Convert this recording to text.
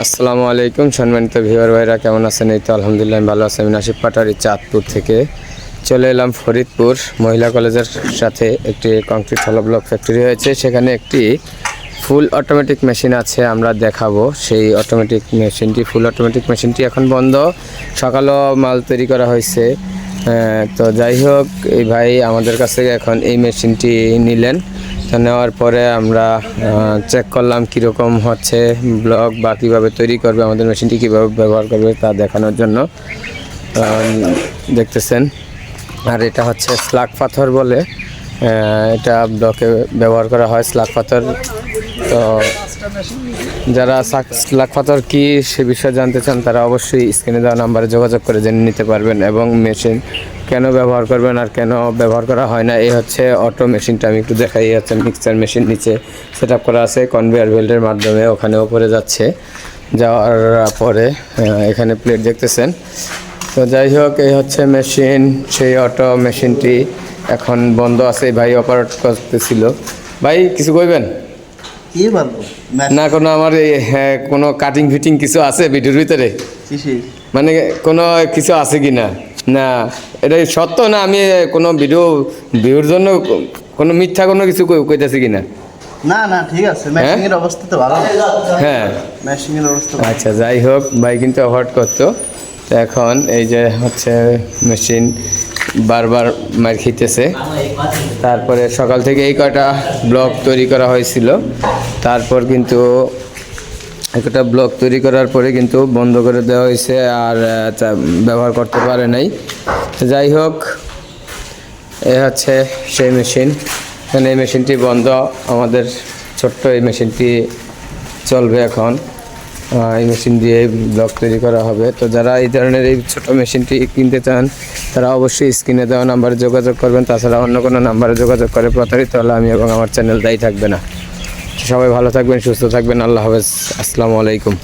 আসসালামু আলাইকুম সম্মানিত ভিউয়ার ভাইরা, কেমন আছেন? এই তো আলহামদুলিল্লাহ, আমি ভালো আছি। আমি নাসিব পাটারি চাঁদপুর থেকে। চলে এলাম ফরিদপুর। মহিলা কলেজের সাথে একটি কংক্রিট হলো ব্লক ফ্যাক্টরি হয়েছে। সেখানে একটি ফুল অটোমেটিক মেশিন আছে, আমরা দেখাবো। সেই অটোমেটিক মেশিনটি ফুল অটোমেটিক মেশিনটি এখন বন্ধ। সকালও মাল তৈরি করা হয়েছে। তো যাই হোক, এই ভাই আমাদের কাছ থেকে এখন এই মেশিনটি নিলেন। নেওয়ার পরে আমরা চেক করলাম কীরকম হচ্ছে ব্লক বা কীভাবে তৈরি করবে, আমাদের মেশিনটি কীভাবে ব্যবহার করবে তা দেখানোর জন্য। দেখতেছেন। আর এটা হচ্ছে স্লাগ পাথর বলে এটা ব্লকে ব্যবহার করা হয় স্লাগ পাথর। তো যারা স্লাগ পাথর কি সে বিষয়ে জানতে চান, তারা অবশ্যই স্ক্রিনে দেওয়া নাম্বারে যোগাযোগ করে জেনে নিতে পারবেন এবং মেশিন কেন ব্যবহার করবেন আর কেন ব্যবহার করা হয় না, এই হচ্ছে অটো মেশিনটা আমি একটু দেখাই হচ্ছে মিক্সচার মেশিন নিচে সেট করা আছে কনভেয়ার বেল্টের মাধ্যমে ওখানে ওপরে যাচ্ছে। যাওয়ার পরে এখানে প্লেট দেখতেছেন। তো যাই হোক, এই হচ্ছে মেশিন সেই অটো মেশিনটি এখন বন্ধ আছে। ভাই অপারেট করতেছিল। ভাই, কিছু কইবেন? কি বলব না কোনো আমার এই, হ্যাঁ, কোনো কাটিং ফিটিং কিছু আছে ভিডিওর ভিতরে? মানে কোনো কিছু আছে কি না? না এটা সত্য না আমি কোনো ভিডিও ভিউর জন্য কোনো মিথ্যা কোনো কিছু কই- কইতাছি কি না? না না ঠিক আছে। ম্যাশিং এর অবস্থা তো ভালো। হ্যাঁ। ম্যাশিং এর অবস্থা আচ্ছা যাই হোক ভাই কিন্তু অ্যাভয়েড করতো। এখন এই যে হচ্ছে মেশিন বারবার মার খেতেছে। তারপরে সকাল থেকে এই কয়টা ব্লক তৈরি করা হয়েছিল। তারপর কিন্তু একটা ব্লক তৈরি করার পরে কিন্তু বন্ধ করে দেওয়া হয়েছে আর ব্যবহার করতে পারে নাই। যাই হোক, এ হচ্ছে সেই মেশিন। এখানে এই মেশিনটি বন্ধ। আমাদের ছোট্ট এই মেশিনটি চলবে এখন। এই মেশিন দিয়ে ব্লক তৈরি করা হবে। তো যারা এই ধরনের এই ছোটো মেশিনটি কিনতে চান, তারা অবশ্যই স্ক্রিনে দেওয়া নাম্বারে যোগাযোগ করবেন। তাছাড়া অন্য কোনো নাম্বারে যোগাযোগ করে প্রতারিত হলে আমি এবং আমার চ্যানেল দায়ী থাকবে না। সবাই ভালো থাকবেন, সুস্থ থাকবেন। আল্লাহ হাফেজ। আসসালামু আলাইকুম।